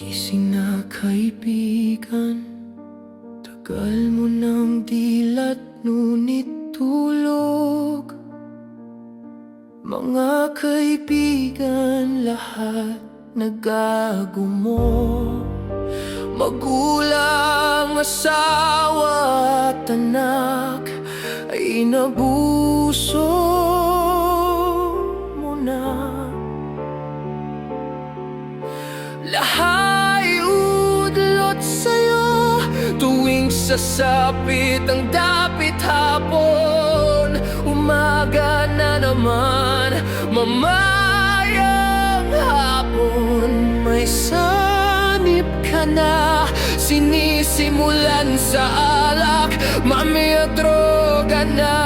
Gising na kaibigan Tagal mo nang dilat ngunit tulog. Mga kaibigan lahat nagagumo Magulang, asawa at anak Ay nabuso mo na. Lahay sasapit ang dapit hapon. Umaga na naman Mamayang hapon. May sanip ka na Sinisimulan sa alak. Mami at droga na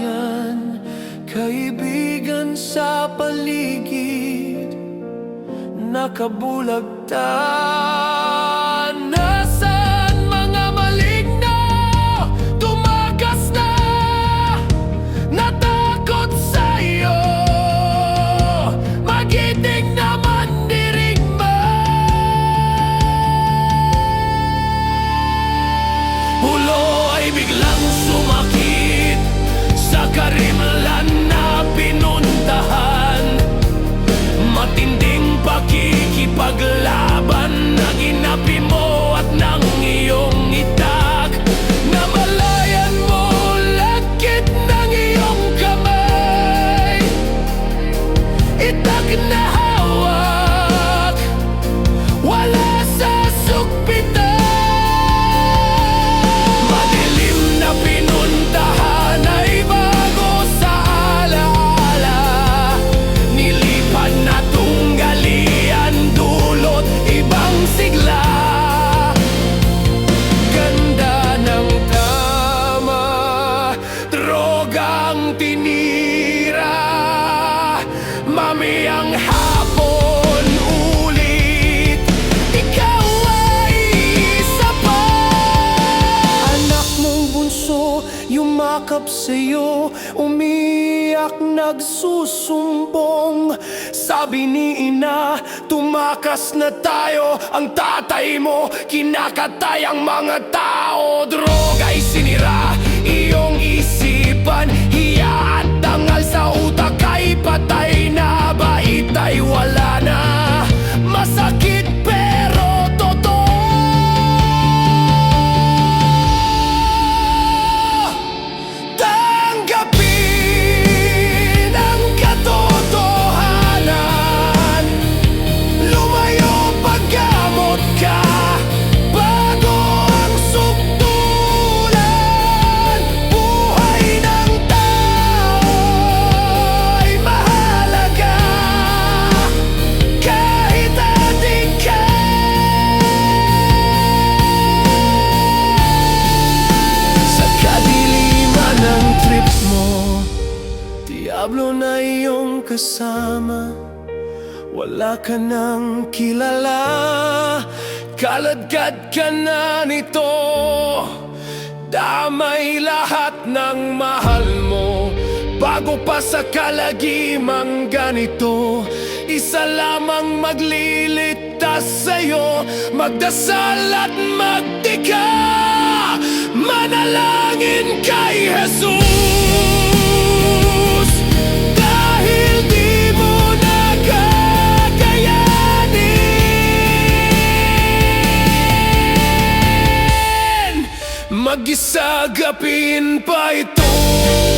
namalayan Kaibigan sa paligid Nakabulagtan yumakap sa'yo. Umiyak nagsusumbong. Sabi ni ina, tumakas na tayo Ang tatay mo, kinakatay ang mga tao. Droga'y sinira, Diablo na iyong kasama. Wala ka nang kilala. Kaladkad ka na nito. Damay lahat ng mahal mo. Bago pa sa kalagimang ganito Isa lamang magliligtas sa'yo. Magdasal at magtika. Manalangin kay Jesus mag-isa gapin pa ito